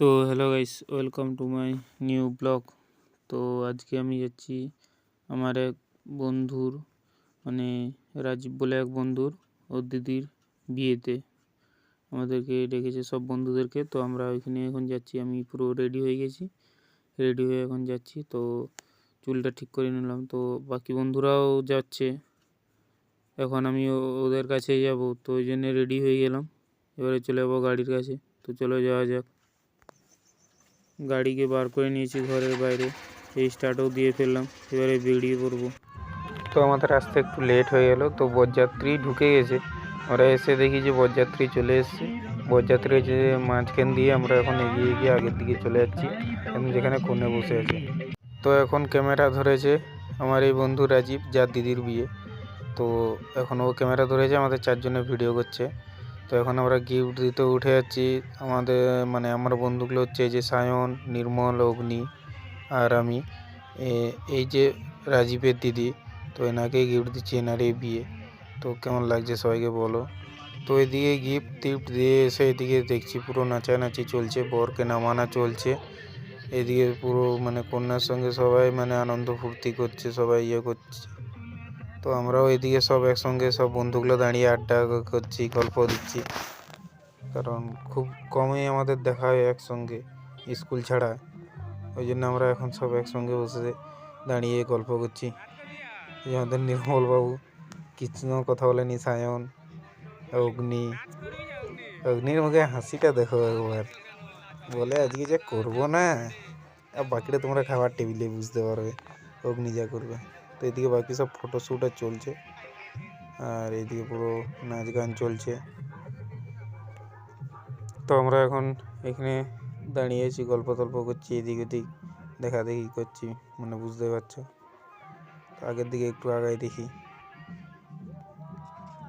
তো hello guys welcome to my new blog তো আজকে আমি যাচ্ছি আমার এক বন্ধুর মানে রাজীব বলে এক বন্ধুর ওর দিদির বিয়েতে। আমাদেরকে ডেকেছে সব বন্ধুদেরকে, তো আমরা ওইখানে এখন যাচ্ছি। আমি পুরো রেডি হয়ে গেছি রেডি হয়ে এখন যাচ্ছি। তো চুলটা ঠিক করে নিলাম। তো বাকি বন্ধুরাও যাচ্ছে। এখন আমি ওদের কাছে যাব। তো ওই জন্য রেডি হয়ে গেলাম। এবারে চলে যাব গাড়ির কাছে। তো চলো যাওয়া যাক। গাড়িকে বার করে নিয়েছি ঘরের বাইরে। এই স্টার্টও দিয়ে ফেললাম। এবারে বেরিয়ে পড়ব। তো আমাদের আসতে একটু লেট হয়ে গেল। তো বরযাত্রী ঢুকে গেছে। আমরা এসে দেখি যে বরযাত্রী চলে এসছে। বরযাত্রী যে মাঝখান দিয়ে আমরা এখন এগিয়ে গিয়ে আগের দিকে চলে যাচ্ছি। এখন যেখানে কোণে বসে আছে। তো এখন ক্যামেরা ধরেছে আমার এই বন্ধু রাজীব, যার দিদির বিয়ে। তো এখন ও ক্যামেরা ধরেছে, আমাদের চারজনে ভিডিও করছে। তো এখন আমরা গিফট দিতে উঠে যাচ্ছি। আমাদের মানে আমার বন্ধুগুলো হচ্ছে যে সায়ন, নির্মল, অগ্নি আর আমি। এই যে রাজীবের দিদি, তো এনাকে গিফট দিচ্ছি, এনার এই বিয়ে। তো কেমন লাগছে সবাইকে বলো। তো এদিকে গিফট টিফট দিয়ে এসে এদিকে দেখছি পুরো নাচানাচি চলছে, বরকে নামানা চলছে। এদিকে পুরো মানে কন্যার সঙ্গে সবাই মানে আনন্দ ফুর্তি করছে, সবাই ইয়ে করছে। তো আমরাও এদিকে সব একসঙ্গে সব বন্ধুগুলো দাঁড়িয়ে আড্ডা করছি, গল্প দিচ্ছি। কারণ খুব কমই আমাদের দেখা হয় একসঙ্গে স্কুল ছাড়া। ওই জন্য আমরা এখন সব একসঙ্গে বসে দাঁড়িয়ে গল্প করছি। আমাদের নির্মলবাবু কৃষ্ণ কথা বলেনি, সায়ন, অগ্নি। অগ্নির মুখে হাসিটা দেখো একবার। বলে, আজকে যা করব না? আর বাকিটা তোমরা খাবার টেবিলে বুঝতে পারবে, অগ্নি যা করবে। তো এদিকে বাকি সব ফটোশ্যুট আর চলছে। আর এইদিকে পুরো নাচ গান চলছে। তো আমরা এখন এখানে দাঁড়িয়ে আছি গল্প টল্প করছি এদিক ওদিক দেখা দেখি করছি মানে বুঝতে পারছ? তো আগের দিকে একটু আগাই দেখি।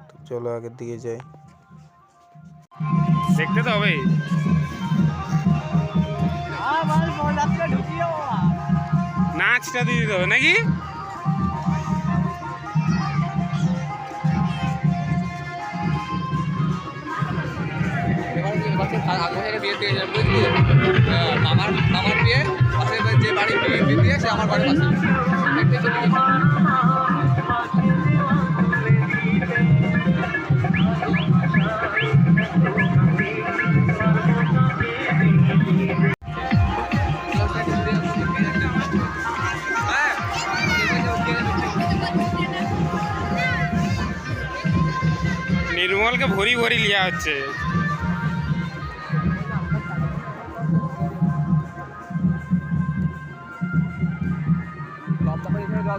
তো চলো আগের দিকে যাই। দেখতে তো হবে নাচটা দিয়ে দিতে হবে নাকি? আগুনের বিয়ে দিয়ে যাবে বুঝলি মামার মামার বিয়ে পাশে যে বাড়ি বিয়ে দিয়ে সে আমার বাড়ির পাশে। নির্মলকে ভরি ভরি লিয়া হচ্ছে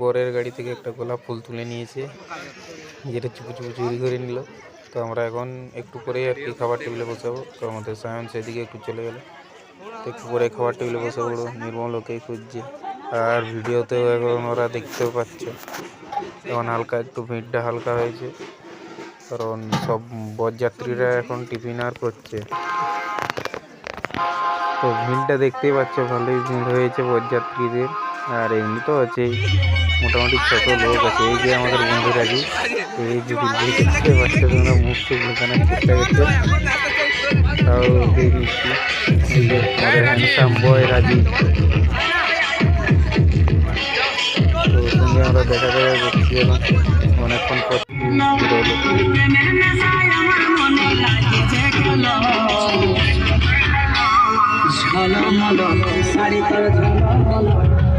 পরের গাড়ি থেকে একটা গোলাপ ফুল তুলে নিয়েছে। যেটা চুপু চুপু চুরি করে নিল। তো আমরা এখন একটু পরেই আর কি খাবার টেবিলে বসাবো। তো আমাদের সায়ন সেদিকে একটু চলে গেল। তো একটু পরে খাবার টেবিলে বসে পড়ো নির্মল ওকেই খুঁজছে। আর ভিডিওতেও এখন ওরা দেখতেও পাচ্ছে। এখন হালকা একটু ভিড়টা হালকা হয়েছে। কারণ সব বরযাত্রীরা এখন টিফিন আর করছে। তো ভিড়টা দেখতেই পাচ্ছ, ভালোই ভিড় হয়েছে বরযাত্রীদের। আর এমনি তো আছেই মোটামুটি ছোট লোক আছে। এই যে আমাদের বন্ধু রাজু এই যে দেখতে পাচ্ছ তোমরা মুখ চুখ চেষ্টা করছে তাও যে আমাদের হ্যান্ডসাম বয় রাজু। তো সঙ্গে আমরা দেখা দেখা করছি এবং অনেকক্ষণ পর ভিডিও করতে থাকো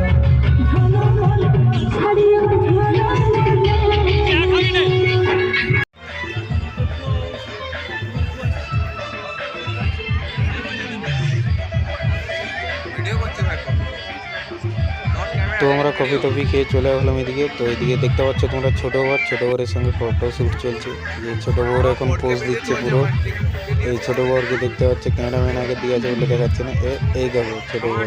তো আমরা কফি টফি খেয়ে চলে আসলাম এদিকে। তো এদিকে দেখতে পাচ্ছ তোমরা ছোটো বর ছোটো বরের সঙ্গে ফটো শ্যুট চলছে। যে ছোটো বর এখন পোজ দিচ্ছে পুরো। এই ছোটো বরকে দেখতে পাচ্ছ ক্যামেরাম্যান আগে দিয়ে আছে বলে দেখাচ্ছে না। এই দেখো ছোটো বর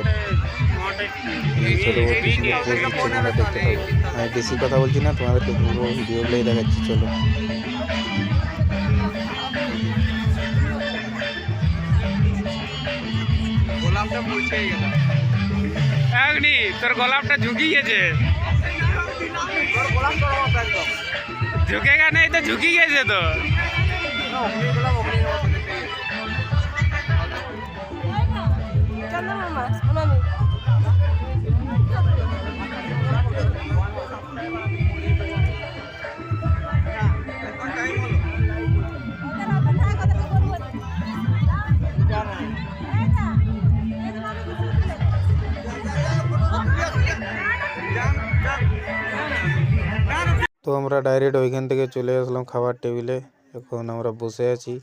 এই ছোটো বর সুন্দর পোজ দিচ্ছে তোমরা দেখতে পাবো। আমি বেশি কথা বলছি না, তোমাদেরকে পুরো ভিডিওগুলোই দেখাচ্ছি, চলো। গোলাপটা পৌঁছেই গেল। এখনি তোর গোলাপটা ঝুঁকি গেছে। ঝুঁকে গা নেই তো ঝুঁকি গেছে তো। তো আমরা ডাইরেক্ট ওইখান থেকে চলে আসলাম খাবার টেবিলে এখন আমরা বসে আছি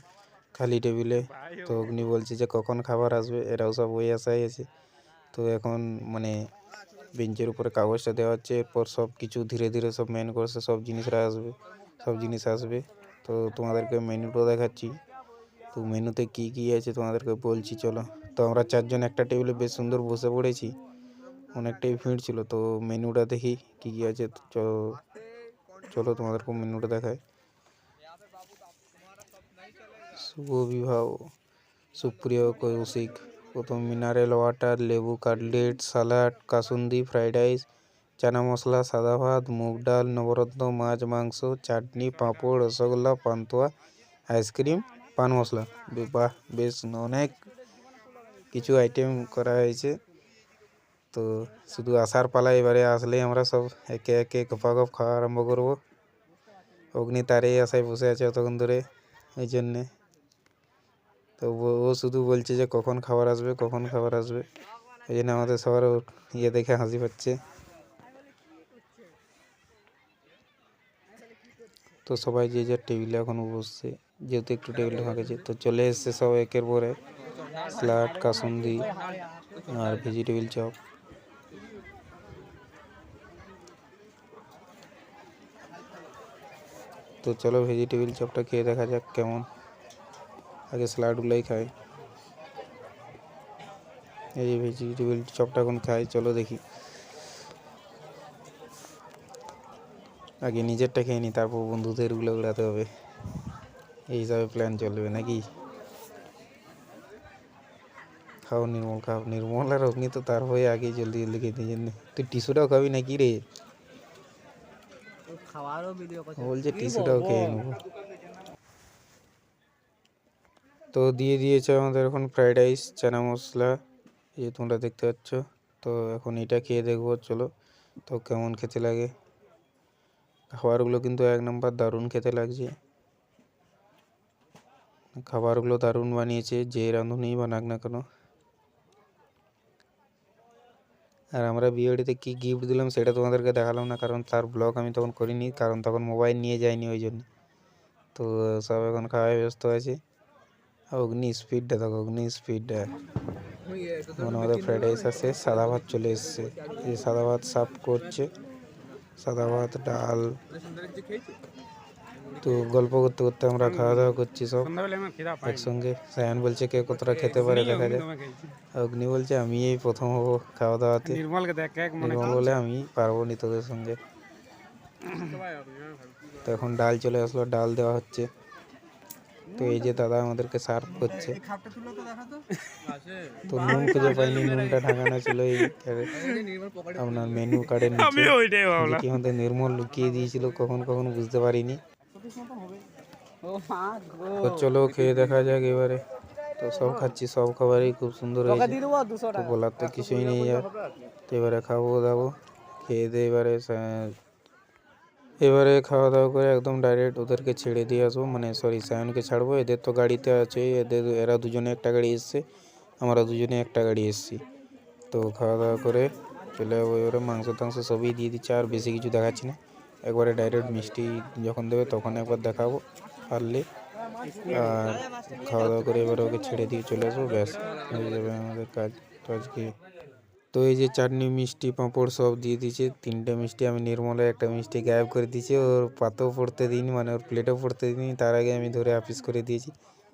খালি টেবিলে তো অগ্নি বলছে যে, কখন খাবার আসবে? এরাও সব ওই আশায় আছে। তো এখন মানে বেঞ্চের উপরে কাগজটা দেওয়া হচ্ছে। এরপর সব কিছু ধীরে ধীরে সব মেন কোর্সে সব জিনিসরা আসবে। সব জিনিস আসবে। তো তোমাদেরকে মেনুটা দেখাচ্ছি। তো মেনুতে কি কি আছে তোমাদেরকে বলছি, চলো। তো আমরা চারজন একটা টেবিলে বেশ সুন্দর বসে পড়েছি। অনেকটাই ভিড় ছিল। তো মেনুটা দেখি কি কি আছে। তো চলো তোমাদের তোমাদেরকে মেনুটা দেখায় শুভ বিবাহ। সুপ্রিয় কৌশিক, প্রথম মিনারেল ওয়াটার, লেবু cutlet, salad, kasundi, fried rice, chana masala, সাদা ভাত, মুগ ডাল, নবরত্ন, মাছ, মাংস, চাটনি, পাঁপড়, রসগোল্লা, পান্তুয়া, আইসক্রিম, পান মশলা। বাহ, বেশ অনেক কিছু আইটেম করা হয়েছে। তো শুধু আসার পালা এবারে আসলেই আমরা সব একে একে গপাগপ খাওয়া আরম্ভ করব। অগ্নি তারেই আশায় বসে আছে অতক্ষণ ধরে, এই জন্যে। তো ও- শুধু বলছে যে কখন খাবার আসবে, কখন খাবার আসবে। এই জন্য আমাদের সবার ইয়ে দেখে হাসি পাচ্ছে। তো সবাই যে যার টেবিলে এখন বসছে, যেহেতু একটু টেবিলটা ফাঁকেছে তো চলে এসছে সব একের পরে স্যালাড, কাসুন্দি আর ভেজিটেবিল চপ। তো চলো ভেজিটেবিল চপটা খেয়ে দেখা যাক কেমন। আগে স্যালাডগুলোই খাই। এই যে ভেজিটেবিল চপটা এখন খাই, চলো দেখি। আগে নিজেরটা খেয়ে নি, তারপর বন্ধুদেরগুলো উড়াতে হবে। এই হিসাবে প্ল্যান চলবে নাকি? খাও নির্মল খাও। নির্মল আর অগ্নি তো তার হয়ে আগে জলদি জলদি খেতে জন্য তুই টিস্যুটাও খাবি নাকি রে? খাওয়ারও ভিডিও ও বলছে টিস্যুটাও খেয়ে নেব। তো দিয়ে দিয়েছে আমাদের এখন ফ্রাইড রাইস চানা মশলা এই যে তোমরা দেখতে পাচ্ছ। তো এখন এটা খেয়ে দেখব চলো। তো কেমন খেতে লাগে। খাবারগুলো কিন্তু এক নম্বর দারুণ খেতে লাগছে। খাবারগুলো দারুণ বানিয়েছে যে রাঁধুনিই বানাক না কেন। আর আমরা বিয়েবাড়িতে কী গিফট দিলাম সেটা তোমাদেরকে দেখালাম না, কারণ তার ব্লগ আমি তখন করিনি, কারণ তখন মোবাইল নিয়ে যাইনি ওই জন্য তো সব এখন খাওয়ায় ব্যস্ত আছে। অগ্নি স্পিডটা দেখো অগ্নি স্পিডটা এখন আমাদের ফ্রাইড রাইস আছে, সাদা ভাত চলে এসছে। এই সাদা ভাত সাফ করছে। সাদা ভাত, ডাল। তো গল্প করতে করতে আমরা খাওয়া দাওয়া করছি সব। একসঙ্গে সায়ান বলছে কে কতটা খেতে পারে? দেখা যায় অগ্নি বলছে আমি এই প্রথম হব খাওয়া দাওয়াতে। নির্মলকে দেখ এক মনে নির্মল বলে আমি পারব নি তোদের সঙ্গে। তো এখন ডাল চলে আসলো ডাল দেওয়া হচ্ছে। তো এই যে দাদা আমাদেরকে সার্ভ করছে। তো দেখা তো। তো নুন খুঁজে পাইনি নুনটা ঢাকানো ছিল এই কারে। নির্মল পকেটে আপনার মেনু কার্ডের নিচে। ওইটাই আমাদের নির্মল লুকিয়ে দিয়েছিল কখন কখন বুঝতে পারিনি। তো চলো খেয়ে দেখা যাক এবারে। তো সব খাচ্ছি সব খাবারই খুব সুন্দর হয়েছে। তো বলার তো কিছুই নেই আর। তো এবারে খাব দাবো। খেয়ে দিয়ে এবারে এবারে খাওয়া দাওয়া করে একদম ডাইরেক্ট ওদেরকে ছেড়ে দিয়ে আসব। মানে সরি সায়নকে ছাড়বো। এদের তো গাড়িতে আছে এদের এরা দুজনে একটা গাড়ি এসছে। আমরা দুজনে একটা গাড়ি এসছি। তো খাওয়া দাওয়া করে চলে যাব এবারে। মাংস টাংস সবই দিয়ে দিচ্ছে আর বেশি কিছু দেখাচ্ছি না। একবারে ডাইরেক্ট মিষ্টি যখন দেবে তখন একবার দেখাবো পারলে। আর খাওয়া দাওয়া করে এবারে ওকে ছেড়ে দিয়ে চলে আসব, ব্যাস, হয়ে যাবে আমাদের কাজ। আজকে তো এই যে চাটনি, মিষ্টি, পাঁপড় সব দিয়ে দিয়েছে, তিনটে মিষ্টি, আমি নির্মলে একটা মিষ্টি গায়েব করে দিয়েছি, ওর পাতেও পড়তে দিইনি মানে ওর প্লেটেও পড়তে দিইনি, তার আগে আমি ধরে আপিস করে দিয়েছি।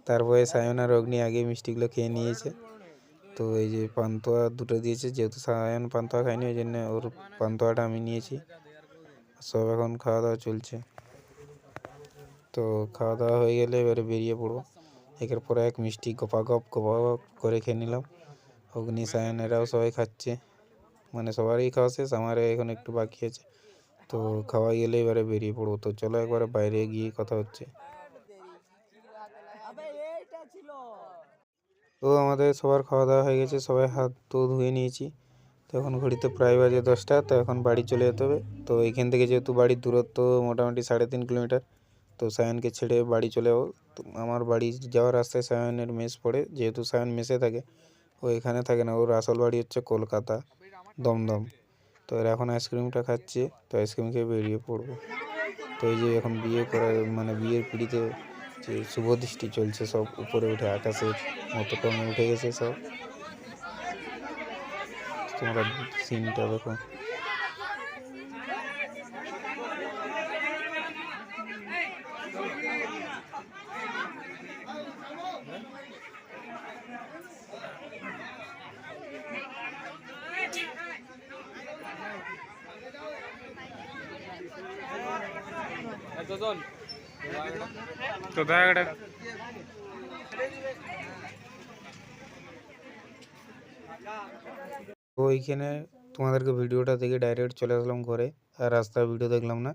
তারপরে সায়ন আর অগ্নি আগে মিষ্টিগুলো খেয়ে নিয়েছে। তো এই যে পান্তুয়া দুটো দিয়েছে, যেহেতু সায়ন পান্তুয়া খায়নি, ওই জন্য ওর পান্তুয়াটা আমি নিয়েছি। সব এখন খাওয়া দাওয়া চলছে। তো খাওয়া দাওয়া হয়ে গেলে এবারে বেরিয়ে পড়ব। একের পর এক মিষ্টি গপাগপ গপাগপ করে খেয়ে নিলাম। অগ্নি, সায়ন এরাও সবাই খাচ্ছে। মানে সবারই খাওয়া শেষ আমার এখন একটু বাকি আছে। তো খাওয়া গেলে এবারে বেরিয়ে পড়ব। তো চলো একবারে বাইরে গিয়ে কথা হচ্ছে। তো আমাদের সবার খাওয়া দাওয়া হয়ে গেছে, সবাই হাত তো ধুয়ে নিয়েছি। তো এখন ঘড়িতে প্রায় বাজে দশটা, তো এখন বাড়ি চলে যেতে হবে। তো এইখান থেকে যেহেতু বাড়ির দূরত্ব মোটামুটি সাড়ে তিন কিলোমিটার, তো সায়নকে ছেড়ে বাড়ি চলে যাব। তো আমার বাড়ি যাওয়ার রাস্তায় সায়নের মেস পড়ে, যেহেতু সায়ন মেসে থাকে, ও এখানে থাকে না। ওর আসল বাড়ি হচ্ছে কলকাতা, দমদম। তো এর এখন আইসক্রিমটা খাচ্ছে, তো আইসক্রিম খেয়ে বেরিয়ে পড়ব। তো এই যে এখন বিয়ে করার মানে বিয়ের পিড়িতে যে শুভ দৃষ্টি চলছে সব, উপরে উঠে আকাশের মতো টমে উঠে গেছে সব। তোমরা সিনটা দেখো তো দেখা ওইখানে তোমাদেরকে ভিডিওটা দেখে ডাইরেক্ট চলে আসলাম ঘরে। আর রাস্তার ভিডিও দেখলাম না,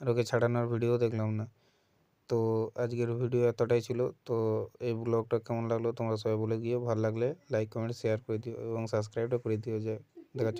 আর ওকে ছাড়ানোর ভিডিও দেখলাম না। তো আজকের ভিডিও এতটাই ছিল। তো এই ব্লগটা কেমন লাগল তোমরা সবাই বলে দিও। ভালো লাগলে লাইক কমেন্ট শেয়ার করে দিও এবং সাবস্ক্রাইবটা করে দিও যে দেখাচ্ছ